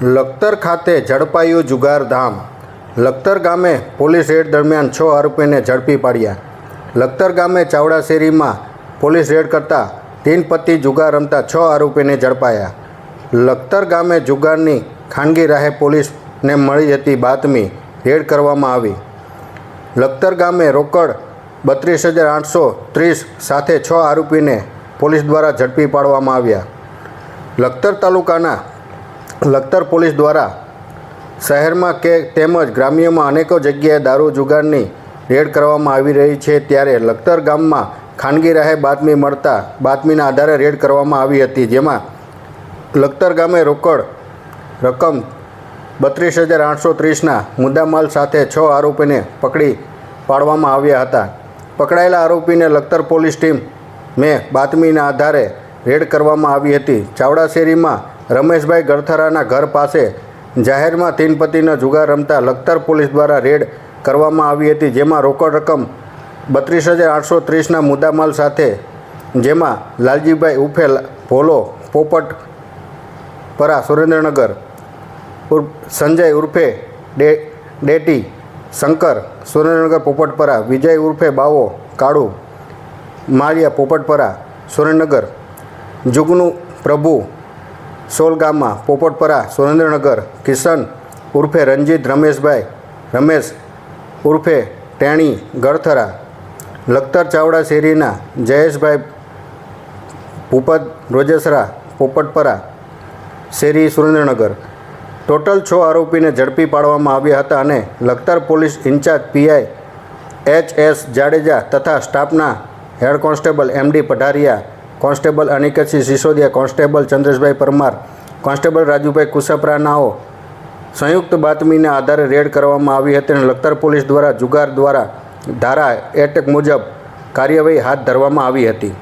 લખતર ખાતે ઝડપાયું જુગારધામ લખતર ગામે police red દરમિયાન છ આરોપીને ઝડપી પાડ્યા. લખતર ગામે ચાવડા શેરીમાં પોલીસ રેડ કરતા તીન પતિ જુગાર રમતા છ આરોપીને ઝડપાયા. લખતર ગામે જુગારની ખાનગી રાહે પોલીસને મળી હતી બાતમી રેડ કરવામાં આવી. લખતર ગામે રોકડ બત્રીસ હજાર આઠસો ત્રીસ સાથે છ આરોપીને પોલીસ દ્વારા ઝડપી પાડવામાં આવ્યા. લખતર તાલુકાના લખતર પોલીસ દ્વારા શહેરમાં કે તેમજ ગ્રામ્યમાં અનેકો જગ્યાએ દારૂ જુગારની રેડ કરવામાં આવી રહી છે ત્યારે લખતર ગામમાં ખાનગી રાહે બાતમી મળતા બાતમીના આધારે રેડ કરવામાં આવી હતી, જેમાં લખતર ગામે રોકડ રકમ બત્રીસ હજાર આઠસો ત્રીસના મુદ્દામાલ સાથે છ આરોપીને પકડી પાડવામાં આવ્યા હતા. પકડાયેલા આરોપીને લખતર પોલીસ ટીમ મેં બાતમીના આધારે રેડ કરવામાં આવી હતી. ચાવડા શેરીમાં રમેશભાઈ ગરથરાના ઘર પાસે જાહેરમાં તીન પતિનો જુગાર રમતા લખતર પોલીસ દ્વારા રેડ કરવામાં આવી હતી, જેમાં રોકડ રકમ બત્રીસ હજાર આઠસો ત્રીસના મુદ્દામાલ સાથે, જેમાં લાલજીભાઈ ઉફે ભોલો, પોપટ પરા, સુરેન્દ્રનગર સંજય ઉર્ફે ડે, ડેટી, શંકર, સુરેન્દ્રનગર પોપટપરા વિજય ઉર્ફે બાવો, કાળુ, માળિયા પોપટપરા સુરેન્દ્રનગર, જુગનું પ્રભુ સોલગામમાં પોપટપરા, સુરેન્દ્રનગર, કિશન ઉર્ફે રંજીત, રમેશભાઈ, રમેશ ઉર્ફે ટેણી, ગળથરા, લખતર ચાવડા શેરીના જયેશભાઈ ભૂપત, રોજેસરા, પોપટપરા શેરી, સુરેન્દ્રનગર. ટોટલ છ આરોપીને ઝડપી પાડવામાં આવ્યા હતા અને Lakhtar police in-charge PI H S Jadeja તથા સ્ટાફના head constable MD Padhariya constable Aniketsinh Sisodiya, constable Chandreshbhai Parmar, constable Rajubhai કુસપરાનાઓ સંયુક્ત બાતમીના આધારે રેડ કરવામાં આવી હતી અને લખતર પોલીસ દ્વારા જુગાર દ્વારા ધારા એટેક મુજબ કાર્યવાહી હાથ ધરવામાં આવી હતી.